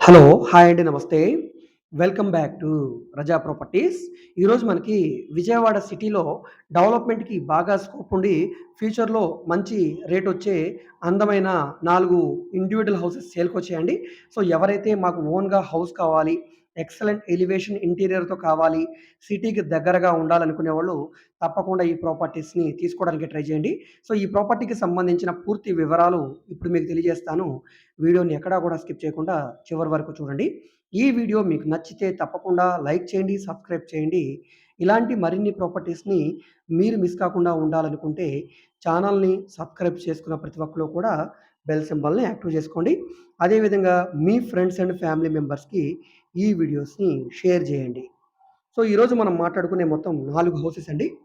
Hello hi అండి నమస్తే. Welcome back to Raza properties ఈరోజు మనకి విజయవాడ సిటీలో డెవలప్మెంట్కి బాగా స్కోప్ ఉండి ఫ్యూచర్లో మంచి రేట్ వచ్చే అందమైన నాలుగు ఇండివిజువల్ హౌసెస్ సేల్కి వచ్చాయండి సో ఎవరైతే మాకు ఓన్గా హౌస్ కావాలి ఎక్సలెంట్ ఎలివేషన్ ఇంటీరియర్తో కావాలి సిటీకి దగ్గరగా ఉండాలనుకునే వాళ్ళు తప్పకుండా ఈ ప్రాపర్టీస్ని తీసుకోవడానికి ట్రై చేయండి. సో ఈ ప్రాపర్టీకి సంబంధించిన పూర్తి వివరాలు ఇప్పుడు మీకు తెలియజేస్తాను. వీడియోని ఎక్కడా కూడా స్కిప్ చేయకుండా చివరి వరకు చూడండి. ఈ వీడియో మీకు నచ్చితే తప్పకుండా లైక్ చేయండి సబ్స్క్రైబ్ చేయండి. ఇలాంటి మరిన్ని ప్రాపర్టీస్ని మీరు మిస్ కాకుండా ఉండాలనుకుంటే ఛానల్ని సబ్స్క్రైబ్ చేసుకున్న ప్రతి ఒక్కరు కూడా బెల్ సింబల్ని యాక్టివ్ చేసుకోండి. అదేవిధంగా మీ ఫ్రెండ్స్ అండ్ ఫ్యామిలీ మెంబర్స్కి ఈ వీడియోస్ని షేర్ చేయండి. సో ఈరోజు మనం మాట్లాడుకునే మొత్తం నాలుగు హౌసెస్ అండి.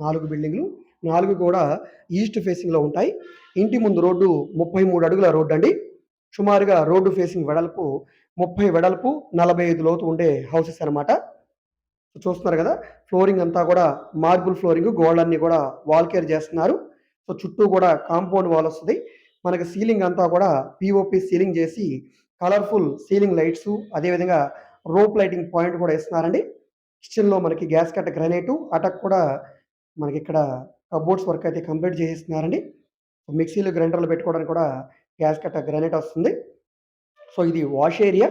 నాలుగు బిల్డింగ్లు. నాలుగు కూడా ఈస్ట్ ఫేసింగ్లో ఉంటాయి. ఇంటి ముందు రోడ్డు ముప్పై మూడు అడుగుల రోడ్డు అండి. సుమారుగా రోడ్డు ఫేసింగ్ వెడల్పు ముప్పై వెడల్పు నలభై ఐదు లోతు ఉండే హౌసెస్ అనమాట చూస్తున్నారు కదా ఫ్లోరింగ్ అంతా కూడా మార్బుల్ ఫ్లోరింగ్ అన్నీ కూడా వాల్ కేర్ చేస్తున్నారు. సో చుట్టూ కూడా కాంపౌండ్ వాల్ వస్తుంది. మనకి సీలింగ్ అంతా కూడా పిఓపి సీలింగ్ చేసి కలర్ఫుల్ సీలింగ్ లైట్స్ అదేవిధంగా రోప్ లైటింగ్ పాయింట్ కూడా ఇస్తున్నారండి కిచెన్లో మనకి గ్యాస్ కట్ట గ్రనైటు అటక్ కూడా మనకి ఇక్కడ కబోర్డ్స్ వర్క్ అయితే కంప్లీట్ చేస్తున్నారండి మిక్సీలు గ్రైండర్లు పెట్టుకోవడానికి కూడా గ్యాస్ కట్ట గ్రనేట్ వస్తుంది. సో ఇది వాష్ ఏరియా.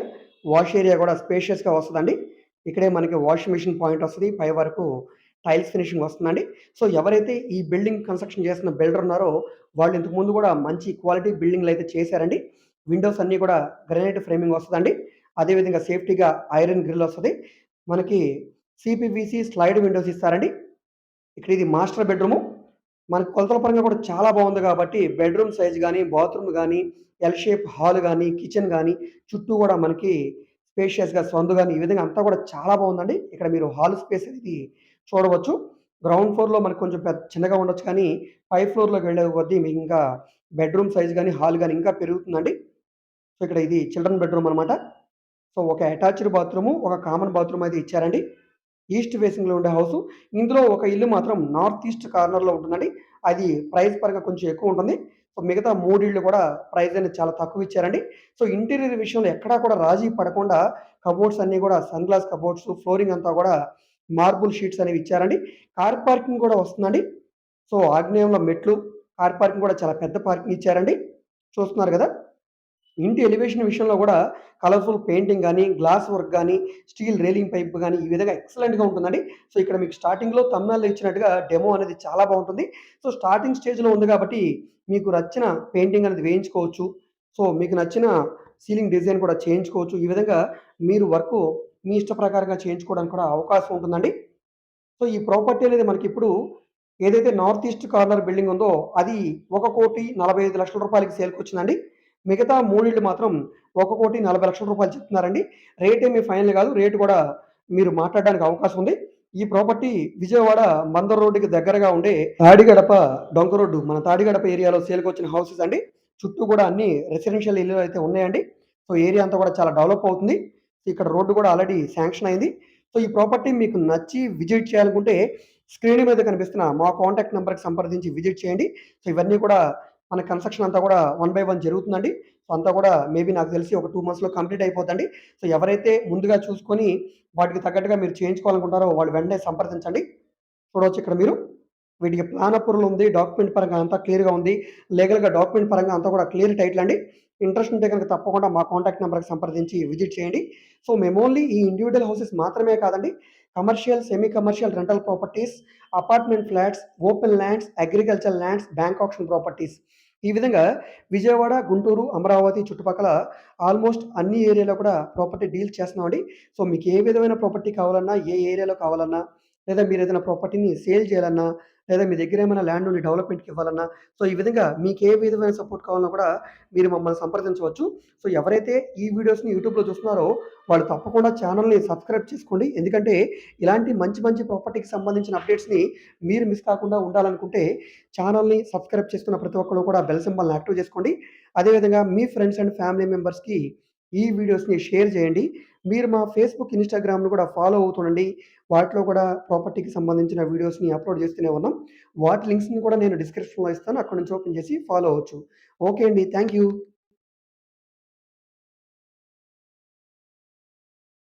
వాష్ ఏరియా కూడా స్పేషియస్గా వస్తుందండి. ఇక్కడే మనకి వాషింగ్ మిషన్ పాయింట్ వస్తుంది. పై వరకు టైల్స్ ఫినిషింగ్ వస్తుందండి. సో ఎవరైతే ఈ బిల్డింగ్ కన్స్ట్రక్షన్ చేసిన బిల్డర్ ఉన్నారో వాళ్ళు ఇంతకుముందు కూడా మంచి క్వాలిటీ బిల్డింగ్లు అయితే చేశారండి. విండోస్ అన్నీ కూడా గ్రనైట్ ఫ్రేమింగ్ వస్తుందండి. అదేవిధంగా సేఫ్టీగా ఐరన్ గ్రిల్ వస్తుంది. మనకి సిపివిసి స్లైడ్ విండోస్ ఇస్తారండి. ఇక్కడ ఇది మాస్టర్ బెడ్రూము. మనకు కొలతల పరంగా కూడా చాలా బాగుంది కాబట్టి బెడ్రూమ్ సైజ్ కానీ బాత్రూమ్ కానీ ఎల్ షేప్ హాల్ కానీ కిచెన్ కానీ చుట్టూ కూడా మనకి స్పేషియస్గా సొందు కానీ ఈ విధంగా అంతా కూడా చాలా బాగుందండి. ఇక్కడ మీరు హాల్ స్పేస్ అనేది చూడవచ్చు. గ్రౌండ్ ఫ్లోర్లో మనకు కొంచెం పెద్ద చిన్నగా ఉండొచ్చు కానీ పై ఫ్లోర్లోకి వెళ్ళే కొద్దీ మీకు ఇంకా బెడ్రూమ్ సైజ్ కానీ హాల్ కానీ ఇంకా పెరుగుతుందండి. ఇక్కడ ఇది చిల్డ్రన్ బెడ్రూమ్ అనమాట సో ఒక అటాచ్డ్ బాత్రూము ఒక కామన్ బాత్రూమ్ అయితే ఇచ్చారండి. ఈస్ట్ ఫేసింగ్లో ఉండే హౌస్. ఇందులో ఒక ఇల్లు మాత్రం నార్త్ ఈస్ట్ కార్నర్లో ఉంటుందండి. అది ప్రైస్ పరంగా కొంచెం ఎక్కువ ఉంటుంది. సో మిగతా మూడిళ్ళు కూడా ప్రైస్ అనేది చాలా తక్కువ ఇచ్చారండి. సో ఇంటీరియర్ విషయంలో ఎక్కడా కూడా రాజీ పడకుండా కబోర్డ్స్ అన్నీ కూడా సన్ గ్లాస్ కబోర్డ్స్ ఫ్లోరింగ్ అంతా కూడా మార్బుల్ షీట్స్ అనేవి ఇచ్చారండి. కార్ పార్కింగ్ కూడా వస్తుందండి. సో ఆగ్నేయంలో మెట్లు కార్ పార్కింగ్ కూడా చాలా పెద్ద పార్కింగ్ ఇచ్చారండి. చూస్తున్నారు కదా? ఇంటి ఎలివేషన్ విషయంలో కూడా కలర్ఫుల్ పెయింటింగ్ కానీ గ్లాస్ వర్క్ కానీ స్టీల్ రేలింగ్ పైప్ కానీ ఈ విధంగా ఎక్సలెంట్గా ఉంటుందండి. సో ఇక్కడ మీకు స్టార్టింగ్లో తమిళనాడులో ఇచ్చినట్టుగా డెమో అనేది చాలా బాగుంటుంది. సో స్టార్టింగ్ స్టేజ్లో ఉంది కాబట్టి మీకు నచ్చిన పెయింటింగ్ అనేది వేయించుకోవచ్చు. సో మీకు నచ్చిన సీలింగ్ డిజైన్ కూడా చేయించుకోవచ్చు. ఈ విధంగా మీరు వర్క్ మీ ఇష్ట ప్రకారంగా చేయించుకోవడానికి కూడా అవకాశం ఉంటుందండి. సో ఈ ప్రాపర్టీ అనేది మనకి ఇప్పుడు ఏదైతే నార్త్ ఈస్ట్ కార్నర్ బిల్డింగ్ ఉందో అది ఒక కోటి నలభై ఐదు లక్షల రూపాయలకి సేల్కి వచ్చిందండి మిగతా మూడిళ్ళు మాత్రం ఒక కోటి నలభై లక్షల రూపాయలు చెప్తున్నారండి. రేట్ ఏమీ ఫైనల్ కాదు రేటు కూడా మీరు మాట్లాడడానికి అవకాశం ఉంది. ఈ ప్రాపర్టీ విజయవాడ మందర్ రోడ్డుకి దగ్గరగా ఉండే తాడిగడప డొంక రోడ్డు మన తాడిగడప ఏరియాలో సేల్కి వచ్చిన హౌసెస్ అండి. చుట్టూ కూడా అన్ని రెసిడెన్షియల్ ఇల్లు అయితే ఉన్నాయండి. సో ఏరియా అంతా కూడా చాలా డెవలప్ అవుతుంది. ఇక్కడ రోడ్డు కూడా ఆల్రెడీ శాంక్షన్ అయింది. సో ఈ ప్రాపర్టీ మీకు నచ్చి విజిట్ చేయాలనుకుంటే స్క్రీన్ మీద కనిపిస్తున్న మా కాంటాక్ట్ నెంబర్కి సంప్రదించి విజిట్ చేయండి. సో ఇవన్నీ కూడా మన కన్స్ట్రక్షన్ అంతా కూడా వన్ బై వన్ జరుగుతుందండి. సో అంతా కూడా మేబీ నాకు తెలిసి ఒక టూ మంత్స్లో కంప్లీట్ అయిపోతుంది సో ఎవరైతే ముందుగా చూసుకొని వాటికి తగ్గట్టుగా మీరు చేయించుకోవాలనుకుంటారో వాళ్ళు వెంటనే సంప్రదించండి. చూడవచ్చు ఇక్కడ మీరు. వీటికి ప్లాన్ అప్రూవల్ ఉంది డాక్యుమెంట్ పరంగా అంతా క్లియర్గా ఉంది. లీగల్గా డాక్యుమెంట్ పరంగా అంతా కూడా క్లియర్ టైటిల్ అండి. ఇంట్రెస్ట్ ఉంటే కనుక తప్పకుండా మా కాంటాక్ట్ నెంబర్కి సంప్రదించి విజిట్ చేయండి. సో మేము ఓన్లీ ఈ ఇండివిజువల్ హౌసెస్ మాత్రమే కాదండి. Commercial semi commercial rental properties apartment flats open lands agriculture lands bank option properties ఈ విధంగా విజయవాడ గుంటూరు అమరావతి చుట్టుపక్కల ఆల్మోస్ట్ అన్ని ఏరియాలో కూడా ప్రాపర్టీ డీల్ చేస్తున్నామండి. సో మీకు ఏ విధమైన ప్రాపర్టీ కావాలన్నా ఏ ఏరియాలో కావాలన్నా లేదా మీరు ఏదైనా ప్రాపర్టీని సేల్ చేయాలన్నా లేదా మీ దగ్గర ఏమైనా ల్యాండ్ ఉండి డెవలప్మెంట్కి ఇవ్వాలన్నా సో ఈ విధంగా మీకు ఏ విధమైన సపోర్ట్ కావాలన్నా కూడా మీరు మమ్మల్ని సంప్రదించవచ్చు. సో ఎవరైతే ఈ వీడియోస్ని యూట్యూబ్లో చూస్తున్నారో వాళ్ళు తప్పకుండా ఛానల్ని సబ్స్క్రైబ్ చేసుకోండి. ఎందుకంటే ఇలాంటి మంచి మంచి ప్రాపర్టీకి సంబంధించిన అప్డేట్స్ని మీరు మిస్ కాకుండా ఉండాలనుకుంటే ఛానల్ని సబ్స్క్రైబ్ చేసుకున్న ప్రతి ఒక్కరు కూడా బెల్ సింబల్ని యాక్టివ్ చేసుకోండి. అదేవిధంగా మీ ఫ్రెండ్స్ అండ్ ఫ్యామిలీ మెంబర్స్కి ఈ వీడియోస్ని షేర్ చేయండి. మీరు మా ఫేస్బుక్ ఇన్స్టాగ్రామ్ను కూడా ఫాలో అవుతుండండి వాటిలో కూడా ప్రాపర్టీకి సంబంధించిన వీడియోస్ని అప్లోడ్ చేస్తూనే ఉన్నాం. వాటి లింక్స్ని కూడా నేను డిస్క్రిప్షన్లో ఇస్తాను. అక్కడ నుంచి ఓపెన్ చేసి ఫాలో అవచ్చు ఓకే అండి. Thank you.